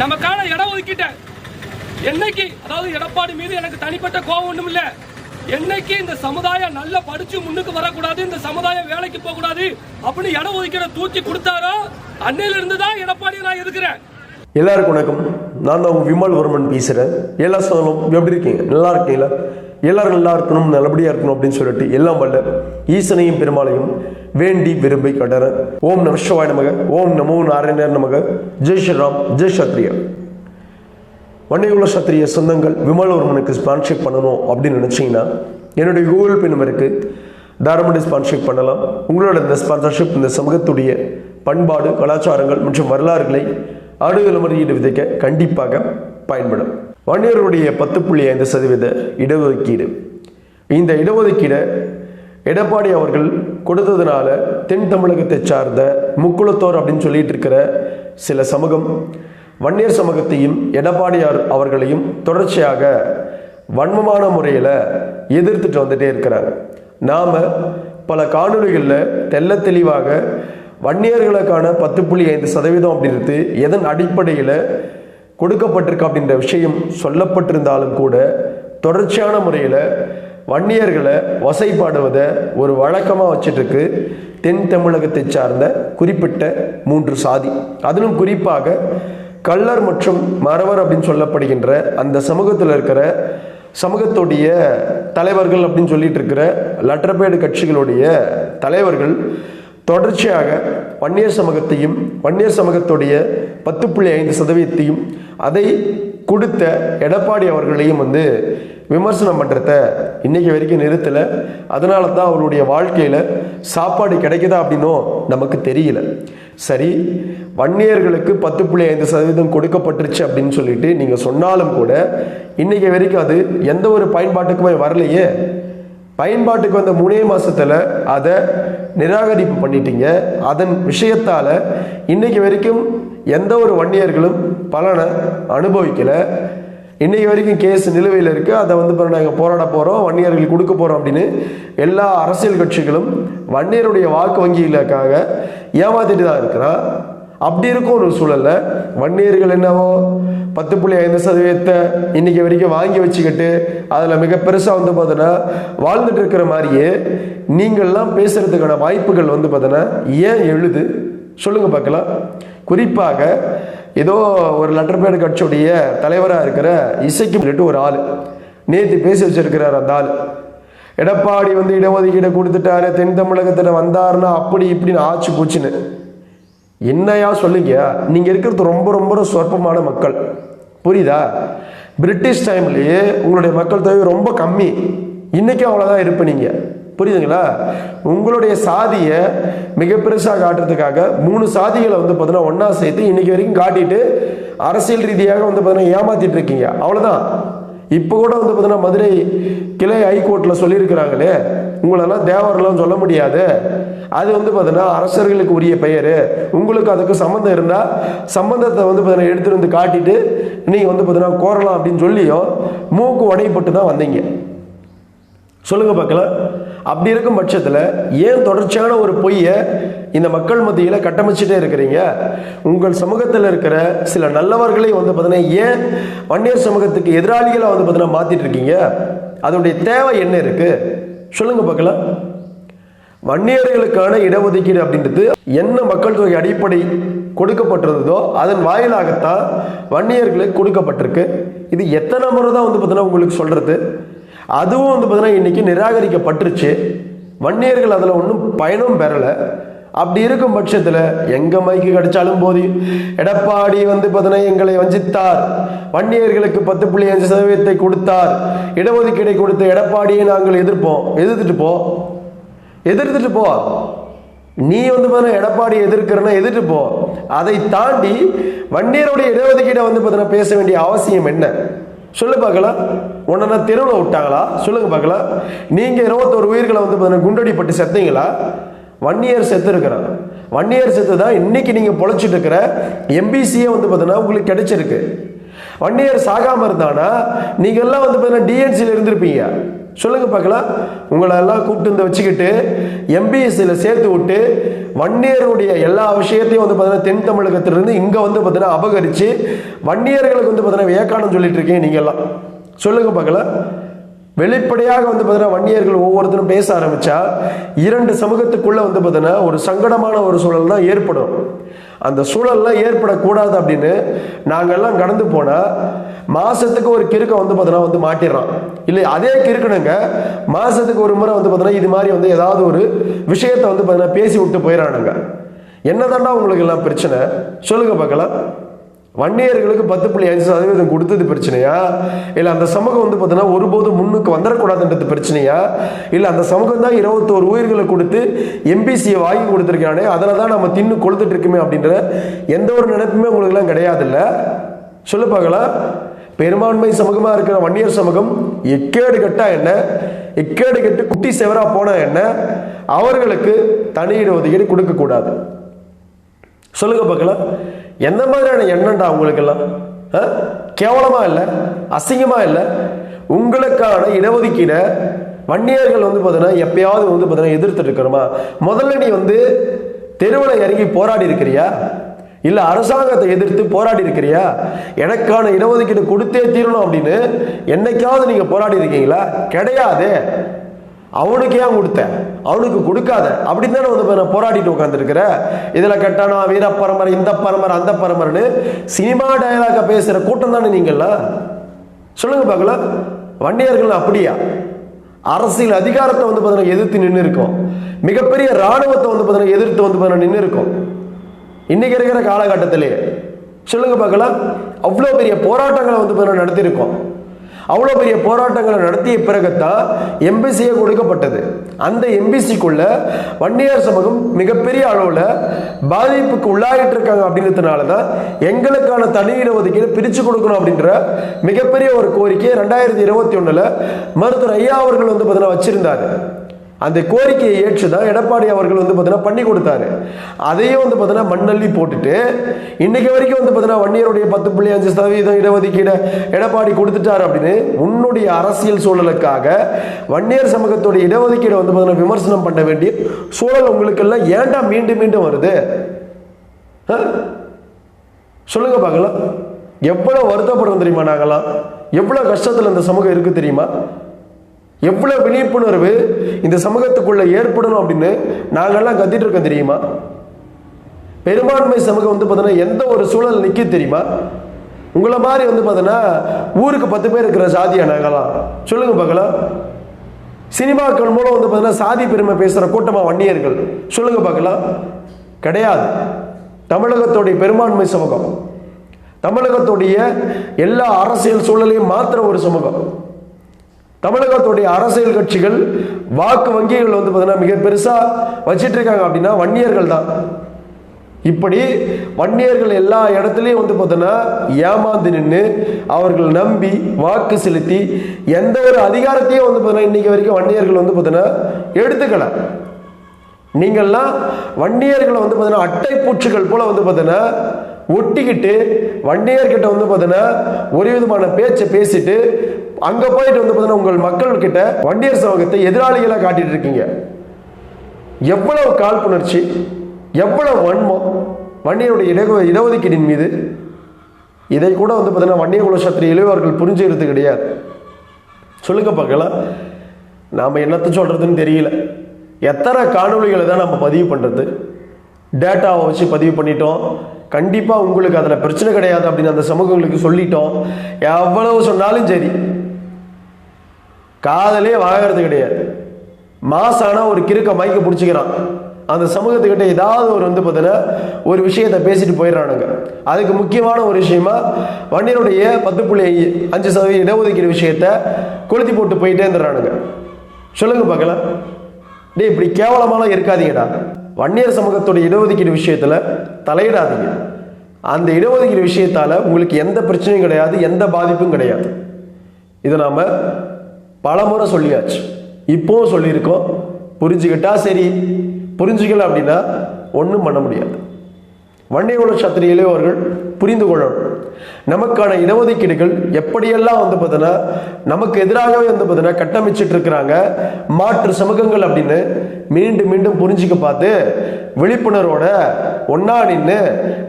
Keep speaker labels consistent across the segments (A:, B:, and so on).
A: நமக்கான இடம் ஒதுக்கிட்ட என்னைக்கு அதாவது எடப்பாடி மீது எனக்கு தனிப்பட்ட கோபம் ஒன்றும் இல்லை என்னைக்கு இந்த சமுதாயம் நல்லா படிச்சு முன்னுக்கு வரக்கூடாது இந்த சமுதாயம் வேலைக்கு போகக்கூடாது அப்படின்னு இடம் ஒதுக்கீட தூக்கி கொடுத்தாரோ அன்னையில இருந்து தான் எடப்பாடி நான் இருக்கிறேன்
B: எல்லாருக்கும் வணக்கம் நான் தான் விமல் வர்மன் பேசுகிறேன் எல்லா சொந்தம் எப்படி இருக்கீங்க நல்லா இருக்கீங்களா எல்லாரும் நல்லா இருக்கணும் நல்லபடியாக இருக்கணும் அப்படின்னு சொல்லிட்டு எல்லாம் வல்ல ஈசனையும் பெருமாளையும் வேண்டி விரும்பி கடனர் ஓம் நம சிவாய் நமக ஓம் நமோ நாராயணர் நமக ஜெய் ஸ்ரீராம் ஜெய் சத்ரியா வண்டையுள்ள சத்திரிய சொந்தங்கள் விமலவர்மனுக்கு ஸ்பான்ஷிப் பண்ணணும் அப்படின்னு நினச்சிங்கன்னா என்னுடைய கூகுள் பே நம்பருக்கு தாராளமாக ஸ்பான்ஷிப் பண்ணலாம் உங்களோட இந்த ஸ்பான்சர்ஷிப் இந்த சமூகத்துடைய பண்பாடு கலாச்சாரங்கள் மற்றும் வரலாறுகளை ஆடுகள முறையீடு விதைக்க கண்டிப்பாக பயன்படும் வன்னியருடைய பத்து புள்ளி ஐந்து சதவீத இடஒதுக்கீடு இந்த இடஒதுக்கீடை எடப்பாடி அவர்கள் கொடுத்ததுனால தென் தமிழகத்தை சார்ந்த முக்குளத்தோர் அப்படின்னு சொல்லிட்டு இருக்கிற சில சமூகம் வன்னியர் சமூகத்தையும் எடப்பாடியார் அவர்களையும் தொடர்ச்சியாக வன்மமான முறையில் எதிர்த்துட்டு வந்துட்டே இருக்கிறாங்க நாம் பல காணொலிகளில் தெல்ல தெளிவாக வன்னியர்களுக்கான பத்து புள்ளி ஐந்து சதவீதம் அப்படின்றது எதன் அடிப்படையில் கொடுக்கப்பட்டிருக்கு அப்படின்ற விஷயம் சொல்லப்பட்டிருந்தாலும் கூட தொடர்ச்சியான முறையில் வன்னியர்களை வசைப்பாடுவதை ஒரு வழக்கமாக வச்சிட்ருக்கு தென் தமிழகத்தை சார்ந்த குறிப்பிட்ட மூன்று சாதி அதிலும் குறிப்பாக கள்ளர் மற்றும் மறவர் அப்படின்னு சொல்லப்படுகின்ற அந்த சமூகத்தில் இருக்கிற சமூகத்துடைய தலைவர்கள் அப்படின்னு சொல்லிட்டு இருக்கிற லட்டர்பேடு கட்சிகளுடைய தலைவர்கள் தொடர்ச்சியாக வன்னியர் சமூகத்தையும் வன்னியர் சமூகத்துடைய பத்து புள்ளி ஐந்து சதவீதத்தையும் அதை கொடுத்த எடப்பாடி அவர்களையும் வந்து விமர்சனம் பண்ணுறத இன்றைக்கி வரைக்கும் நிறுத்தலை அதனால தான் அவருடைய வாழ்க்கையில் சாப்பாடு கிடைக்குதா அப்படின்னும் நமக்கு தெரியல சரி வன்னியர்களுக்கு பத்து புள்ளி ஐந்து சதவீதம் கொடுக்கப்பட்டுருச்சு அப்படின்னு சொல்லிட்டு நீங்கள் சொன்னாலும் கூட இன்றைக்கி வரைக்கும் அது எந்த ஒரு பயன்பாட்டுக்குமே வரலையே பயன்பாட்டுக்கு வந்த மூணே மாதத்தில் அதை நிராகரிப்பு பண்ணிட்டீங்க அதன் விஷயத்தால் இன்றைக்கு வரைக்கும் எந்த ஒரு வன்னியர்களும் பலனை அனுபவிக்கலை இன்றைக்கு வரைக்கும் கேஸ் நிலுவையில் இருக்குது அதை வந்து பிறகு நாங்கள் போராட போகிறோம் வன்னியர்களுக்கு கொடுக்க போகிறோம் அப்படின்னு எல்லா அரசியல் கட்சிகளும் வன்னியருடைய வாக்கு வங்கியிலக்காக ஏமாத்திட்டு தான் இருக்கிறா அப்படி இருக்கும் ஒரு சூழலில் வன்னியர்கள் என்னவோ பத்து புள்ளி ஐந்து சதவீதத்தை இன்றைக்கி வரைக்கும் வாங்கி வச்சுக்கிட்டு அதில் மிக பெருசாக வந்து பார்த்தோன்னா வாழ்ந்துட்டு இருக்கிற மாதிரியே நீங்கள்லாம் பேசுகிறதுக்கான வாய்ப்புகள் வந்து பார்த்தோன்னா ஏன் எழுது சொல்லுங்கள் பார்க்கலாம் குறிப்பாக ஏதோ ஒரு லெட்டர் பேடு கட்சியுடைய தலைவராக இருக்கிற இசைக்கு போயிட்டு ஒரு ஆள் நேற்று பேசி வச்சிருக்கிறார் அந்த ஆள் எடப்பாடி வந்து இடஒதுக்கீடு கொடுத்துட்டாரு தென் தமிழகத்தில் வந்தாருன்னா அப்படி இப்படின்னு ஆச்சு போச்சுன்னு என்னையா சொல்லுங்க நீங்கள் இருக்கிறது ரொம்ப ரொம்ப சொற்பமான மக்கள் புரியுதா பிரிட்டிஷ் டைம்லேயே உங்களுடைய மக்கள் தொகை ரொம்ப கம்மி இன்றைக்கும் அவ்வளோதான் இருப்பீங்க புரியுதுங்களா உங்களுடைய சாதியை மிக பெருசாக காட்டுறதுக்காக மூணு சாதிகளை வந்து பார்த்தீங்கன்னா ஒன்றா சேர்த்து இன்றைக்கி வரைக்கும் காட்டிட்டு அரசியல் ரீதியாக வந்து பார்த்தீங்கன்னா ஏமாற்றிட்டு இருக்கீங்க அவ்வளோதான் இப்போ கூட வந்து பார்த்தீங்கன்னா மதுரை கிளை ஹைகோர்ட்டில் சொல்லியிருக்கிறாங்களே உங்களெல்லாம் தேவரெல்லாம் சொல்ல முடியாது அது வந்து பார்த்தீங்கன்னா அரசர்களுக்கு உரிய பெயர் உங்களுக்கு அதுக்கு சம்மந்தம் இருந்தால் சம்மந்தத்தை வந்து பார்த்தீங்கன்னா எடுத்துகிட்டு வந்து காட்டிட்டு நீங்கள் வந்து பார்த்தீங்கன்னா கோரலாம் அப்படின்னு சொல்லியும் மூக்கு உடைப்பட்டு தான் வந்தீங்க சொல்லுங்கள் பார்க்கலாம் அப்படி இருக்கும் பட்சத்தில் ஏன் தொடர்ச்சியான ஒரு பொய்யை இந்த மக்கள் மத்தியில் கட்டமைச்சிட்டே இருக்கிறீங்க உங்கள் சமூகத்தில் இருக்கிற சில நல்லவர்களை வந்து பார்த்தீங்கன்னா ஏன் வன்னியர் சமூகத்துக்கு எதிராளிகளை வந்து பார்த்தீங்கன்னா மாற்றிட்டு இருக்கீங்க அதனுடைய தேவை என்ன இருக்குது சொல்லுங்கள் பார்க்கலாம் வன்னியர்களுக்கான இடஒதுக்கீடு அப்படின்றது என்ன மக்கள் தொகை அடிப்படை கொடுக்கப்பட்டிருந்ததோ அதன் வாயிலாகத்தான் வன்னியர்களுக்கு கொடுக்கப்பட்டிருக்கு இது எத்தனை முறை தான் வந்து பார்த்தீங்கன்னா உங்களுக்கு சொல்கிறது அதுவும் வந்து பார்த்தீங்கன்னா இன்றைக்கி நிராகரிக்கப்பட்டுருச்சு வன்னியர்கள் அதில் ஒன்றும் பயனும் பெறலை அப்படி இருக்கும் பட்சத்தில் எங்கே மைக்கு கிடைச்சாலும் போது எடப்பாடி வந்து பார்த்தீங்கன்னா எங்களை வஞ்சித்தார் வன்னியர்களுக்கு பத்து புள்ளி அஞ்சு சதவீதத்தை கொடுத்தார் இடஒதுக்கீடை கொடுத்த எடப்பாடியை நாங்கள் எதிர்ப்போம் எதிர்த்துட்டு போ எதிர்த்துட்டு போ நீ வந்து பார்த்தீங்கன்னா எடப்பாடி எதிர்க்கிறனா எதிர்த்து போ அதை தாண்டி வன்னியருடைய இடஒதுக்கீடை வந்து பார்த்தீங்கன்னா பேச வேண்டிய அவசியம் என்ன சொல்லு பார்க்கலாம் உன்னை தெருவில் விட்டாங்களா சொல்லுங்க பார்க்கலாம் நீங்கள் இருபத்தோரு உயிர்களை வந்து பார்த்தீங்கன்னா பட்டு செத்தீங்களா வன்னியர் இயர் செத்து இருக்கிறாங்க ஒன் இயர் செத்து தான் இன்றைக்கி நீங்கள் பொழைச்சிட்டு இருக்கிற எம்பிசியே வந்து பார்த்தீங்கன்னா உங்களுக்கு கிடைச்சிருக்கு வன்னியர் இயர் சாகாமல் இருந்தானா நீங்கள் எல்லாம் வந்து பார்த்தீங்கன்னா டிஎன்சியில் இருந்திருப்பீங்க சொல்லுங்கள் பார்க்கலாம் உங்களெல்லாம் கூப்பிட்டு வந்து வச்சுக்கிட்டு எம்பிஎஸ்சியில் சேர்த்து விட்டு வன்னியருடைய எல்லா விஷயத்தையும் வந்து பார்த்தீங்கன்னா தென் தமிழகத்திலிருந்து இங்கே வந்து பார்த்தீங்கன்னா அபகரித்து வன்னியர்களுக்கு வந்து பார்த்தீங்கன்னா வியக்கானம் சொல்லிட்டு இருக்கீங்க எல்லாம் சொல்லுங்கள் பார்க்கலாம் வெளிப்படையாக வந்து பார்த்தீங்கன்னா வன்னியர்கள் ஒவ்வொருத்தரும் பேச ஆரம்பித்தா இரண்டு சமூகத்துக்குள்ளே வந்து பார்த்தீங்கன்னா ஒரு சங்கடமான ஒரு சூழல் தான் ஏற்படும் அந்த சூழல்லாம் ஏற்படக்கூடாது அப்படின்னு நாங்கள்லாம் கடந்து போனால் மாதத்துக்கு ஒரு கிறுக்கம் வந்து பார்த்தோன்னா வந்து மாட்டிடுறோம் இல்லை அதே கிறுக்கணுங்க மாதத்துக்கு ஒரு முறை வந்து பார்த்தோன்னா இது மாதிரி வந்து ஏதாவது ஒரு விஷயத்தை வந்து பார்த்தீங்கன்னா பேசி விட்டு போயிடறானுங்க என்னதாண்டா உங்களுக்கு எல்லாம் பிரச்சனை சொல்லுங்கள் பார்க்கலாம் வன்னியர்களுக்கு பத்து புள்ளி அஞ்சு சதவீதம் கொடுத்தது பிரச்சனையா இல்லை அந்த சமூகம் வந்து பார்த்தீங்கன்னா ஒருபோது முன்னுக்கு வந்துடக்கூடாதுன்றது பிரச்சனையா இல்லை அந்த சமூகம் தான் இருபத்தோரு உயிர்களை கொடுத்து எம்பிசியை வாங்கி கொடுத்துருக்கானே அதில் தான் நம்ம தின்னு கொடுத்துட்டு இருக்குமே அப்படின்ற எந்த ஒரு நினைப்புமே உங்களுக்குலாம் கிடையாது இல்லை சொல்லு பார்க்கலாம் பெரும்பான்மை சமூகமாக இருக்கிற வன்னியர் சமூகம் எக்கேடு கட்டா என்ன எக்கேடு கட்டு குட்டி செவரா போனா என்ன அவர்களுக்கு தனியிட ஒதுக்கீடு கொடுக்கக்கூடாது சொல்லுங்க பார்க்கலாம் என்ன மாதிரியான எண்ணம்டா உங்களுக்கெல்லாம் கேவலமாக இல்லை அசிங்கமாக இல்லை உங்களுக்கான இடஒதுக்கீட வன்னியர்கள் வந்து பார்த்தீங்கன்னா எப்பயாவது வந்து பார்த்தீங்கன்னா எதிர்த்துட்டு இருக்கிறோமா முதல்ல நீ வந்து தெருவில் இறங்கி போராடி இருக்கிறியா இல்லை அரசாங்கத்தை எதிர்த்து போராடி இருக்கிறியா எனக்கான இடஒதுக்கீடு கொடுத்தே தீரணும் அப்படின்னு என்னைக்காவது நீங்கள் போராடி இருக்கீங்களா கிடையாது அவனுக்கு ஏன் கொடுத்த அவனுக்கு கொடுக்காத அப்படின்னு தானே வந்து போராடிட்டு உட்காந்துருக்குற இதில் கெட்டானா வீர பரம்பரை இந்த பரம்பரை அந்த பரம்பரைன்னு சினிமா டயலாக பேசுகிற கூட்டம் தானே நீங்களா சொல்லுங்க பார்க்கலாம் வண்டியர்கள் அப்படியா அரசியல் அதிகாரத்தை வந்து பார்த்தீங்கன்னா எதிர்த்து நின்று இருக்கோம் மிகப்பெரிய ராணுவத்தை வந்து பார்த்தீங்கன்னா எதிர்த்து வந்து பார்த்தீங்கன்னா நின்று இருக்கோம் இன்னைக்கு இருக்கிற காலகட்டத்திலே சொல்லுங்க பார்க்கலாம் அவ்வளோ பெரிய போராட்டங்களை வந்து பார்த்தீங்கன்னா நடத்தியிருக்கோம் அவ்வளோ பெரிய போராட்டங்களை நடத்திய பிறகுத்தான் எம்பிசியை கொடுக்கப்பட்டது அந்த எம்பிசிக்குள்ள வன்னியார் சமூகம் மிகப்பெரிய அளவில் பாதிப்புக்கு உள்ளாகிட்டு இருக்காங்க அப்படின்றதுனால தான் எங்களுக்கான தனி இடஒதுக்கீடு பிரித்து கொடுக்கணும் அப்படின்ற மிகப்பெரிய ஒரு கோரிக்கை ரெண்டாயிரத்தி இருபத்தி ஒன்றில் மருத்துவர் ஐயா அவர்கள் வந்து பார்த்தீங்கன்னா வச்சிருந்தார் அந்த கோரிக்கையை ஏற்று தான் எடப்பாடி அவர்கள் வந்து பார்த்தீங்கன்னா பண்ணி கொடுத்தாரு அதையும் வந்து பார்த்தீங்கன்னா மண்ணள்ளி போட்டுட்டு இன்னைக்கு வரைக்கும் வந்து பார்த்தீங்கன்னா வன்னியருடைய பத்து புள்ளி அஞ்சு சதவீதம் இடஒதுக்கீடு எடப்பாடி கொடுத்துட்டார் அப்படின்னு உன்னுடைய அரசியல் சூழலுக்காக வன்னியர் சமூகத்துடைய இடஒதுக்கீடு வந்து பார்த்தீங்கன்னா விமர்சனம் பண்ண வேண்டிய சூழல் உங்களுக்கெல்லாம் ஏன்டா மீண்டும் மீண்டும் வருது சொல்லுங்க பார்க்கலாம் எவ்வளோ வருத்தப்படுறோம் தெரியுமா நாங்களாம் எவ்வளோ கஷ்டத்தில் இந்த சமூகம் இருக்குது தெரியுமா எவ்வளோ விழிப்புணர்வு இந்த சமூகத்துக்குள்ளே ஏற்படணும் அப்படின்னு நாங்கெல்லாம் கத்திட்டு இருக்கோம் தெரியுமா பெரும்பான்மை சமூகம் வந்து பார்த்தோன்னா எந்த ஒரு சூழல் நிற்க தெரியுமா உங்களை மாதிரி வந்து பார்த்தோன்னா ஊருக்கு பத்து பேர் இருக்கிற சாதியா நாங்களாம் சொல்லுங்க பார்க்கலாம் சினிமாக்கள் மூலம் வந்து பார்த்தீங்கன்னா சாதி பெருமை பேசுகிற கூட்டமாக வன்னியர்கள் சொல்லுங்க பார்க்கலாம் கிடையாது தமிழகத்துடைய பெரும்பான்மை சமூகம் தமிழகத்துடைய எல்லா அரசியல் சூழலையும் மாத்திர ஒரு சமூகம் தமிழகத்துடைய அரசியல் கட்சிகள் வாக்கு வங்கிகள் வந்து பார்த்தீங்கன்னா மிக பெருசாக வச்சிட்டு இருக்காங்க அப்படின்னா வன்னியர்கள் தான் இப்படி வன்னியர்கள் எல்லா இடத்துலையும் வந்து பார்த்தோன்னா ஏமாந்து நின்று அவர்கள் நம்பி வாக்கு செலுத்தி எந்த ஒரு அதிகாரத்தையும் வந்து பார்த்தீங்கன்னா இன்றைக்கி வரைக்கும் வன்னியர்கள் வந்து பார்த்தீங்கன்னா எடுத்துக்கலை நீங்கள்லாம் வன்னியர்களை வந்து பார்த்தீங்கன்னா அட்டை பூச்சுகள் போல் வந்து பார்த்தீங்கன்னா ஒட்டிக்கிட்டு வண்டியர்கிட்ட வந்து பார்த்தீங்கன்னா ஒரு விதமான பேச்சை பேசிட்டு அங்கே போயிட்டு வந்து பார்த்தீங்கன்னா உங்கள் மக்கள்கிட்ட வண்டியர் சமூகத்தை எதிராளிகளாக காட்டிட்டு இருக்கீங்க எவ்வளவு காழ்ப்புணர்ச்சி எவ்வளவு வன்மம் வன்னியருடைய இட இடஒதுக்கீடின் மீது இதை கூட வந்து பார்த்தீங்கன்னா வண்டிய குலசாத்திரி இளையவர்கள் புரிஞ்சுக்கிறது கிடையாது சொல்லுங்க பார்க்கலாம் நாம் என்னத்தை சொல்கிறதுன்னு தெரியல எத்தனை காணொலிகளை தான் நம்ம பதிவு பண்ணுறது டேட்டாவை வச்சு பதிவு பண்ணிட்டோம் கண்டிப்பாக உங்களுக்கு அதில் பிரச்சனை கிடையாது அப்படின்னு அந்த சமூகங்களுக்கு சொல்லிட்டோம் எவ்வளவு சொன்னாலும் சரி காதலே வாங்கிறது கிடையாது மாசானா ஒரு கிறுக்க மயக்க பிடிச்சிக்கிறான் அந்த சமூகத்துக்கிட்ட ஏதாவது ஒரு வந்து பார்த்தீங்கன்னா ஒரு விஷயத்தை பேசிட்டு போயிடுறானுங்க அதுக்கு முக்கியமான ஒரு விஷயமா வண்டியனுடைய பத்து புள்ளி அஞ்சு சதவீத இடஒதுக்கீடு விஷயத்த கொளுத்தி போட்டு போயிட்டே இருந்துடுறானுங்க சொல்லுங்க பார்க்கலாம் டே இப்படி கேவலமாலாம் இருக்காதீங்கடா வன்னியர் சமூகத்துடைய இடஒதுக்கீடு விஷயத்தில் தலையிடாதீங்க அந்த இடஒதுக்கீடு விஷயத்தால் உங்களுக்கு எந்த பிரச்சனையும் கிடையாது எந்த பாதிப்பும் கிடையாது இதை நாம் பல முறை சொல்லியாச்சு இப்போவும் சொல்லியிருக்கோம் புரிஞ்சுக்கிட்டா சரி புரிஞ்சுக்கல அப்படின்னா ஒன்றும் பண்ண முடியாது வன்னியகுல சத்திரி இளையவர்கள் புரிந்து கொள்ளணும் நமக்கான இடஒதுக்கீடுகள் எப்படியெல்லாம் வந்து பார்த்தீங்கன்னா நமக்கு எதிராகவே வந்து பார்த்தீங்கன்னா கட்டமைச்சிட்டு இருக்கிறாங்க மாற்று சமூகங்கள் அப்படின்னு மீண்டும் மீண்டும் புரிஞ்சுக்க பார்த்து விழிப்புணர்வோட ஒன்னா நின்று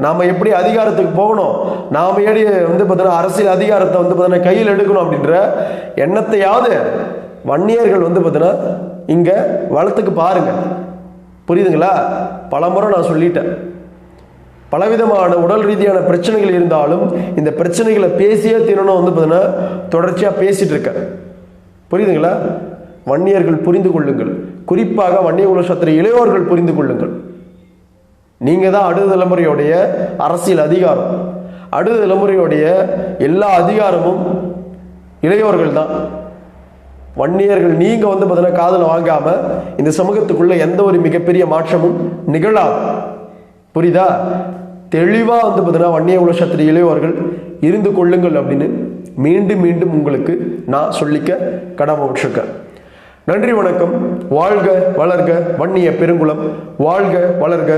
B: நாம் எப்படி அதிகாரத்துக்கு போகணும் நாம் ஏடி வந்து பார்த்தீங்கன்னா அரசியல் அதிகாரத்தை வந்து பார்த்தீங்கன்னா கையில் எடுக்கணும் அப்படின்ற எண்ணத்தையாவது வன்னியர்கள் வந்து பார்த்தீங்கன்னா இங்கே வளத்துக்கு பாருங்கள் புரியுதுங்களா பல முறை நான் சொல்லிட்டேன் பலவிதமான உடல் ரீதியான பிரச்சனைகள் இருந்தாலும் இந்த பிரச்சனைகளை பேசியே தீரணும் வந்து பார்த்தீங்கன்னா தொடர்ச்சியாக பேசிகிட்டு இருக்கேன் புரியுதுங்களா வன்னியர்கள் புரிந்து கொள்ளுங்கள் குறிப்பாக வன்னிய உலகத்தில் இளையோர்கள் புரிந்து கொள்ளுங்கள் நீங்கள் தான் அடுத்த தலைமுறையுடைய அரசியல் அதிகாரம் அடுத்த தலைமுறையுடைய எல்லா அதிகாரமும் இளையோர்கள் தான் வன்னியர்கள் நீங்கள் வந்து பார்த்தீங்கன்னா காதல் வாங்காமல் இந்த சமூகத்துக்குள்ளே எந்த ஒரு மிகப்பெரிய மாற்றமும் நிகழாது புரியுதா தெளிவாக வந்து பார்த்திங்கன்னா வன்னிய உலசத்தில் இளையவர்கள் இருந்து கொள்ளுங்கள் அப்படின்னு மீண்டும் மீண்டும் உங்களுக்கு நான் சொல்லிக்க கடமைப்பட்டிருக்கேன் நன்றி வணக்கம் வாழ்க வளர்க வன்னிய பெருங்குளம் வாழ்க வளர்க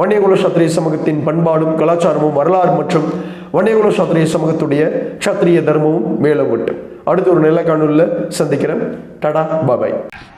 B: வன்னியகுல சத்திரிய சமூகத்தின் பண்பாடும் கலாச்சாரமும் வரலாறு மற்றும் வன்னியகுல சத்திரிய சமூகத்துடைய சத்திரிய தர்மமும் மேலும் விட்டு அடுத்து ஒரு நிலக்காணொலியில் சந்திக்கிறேன் டடா பாபாய்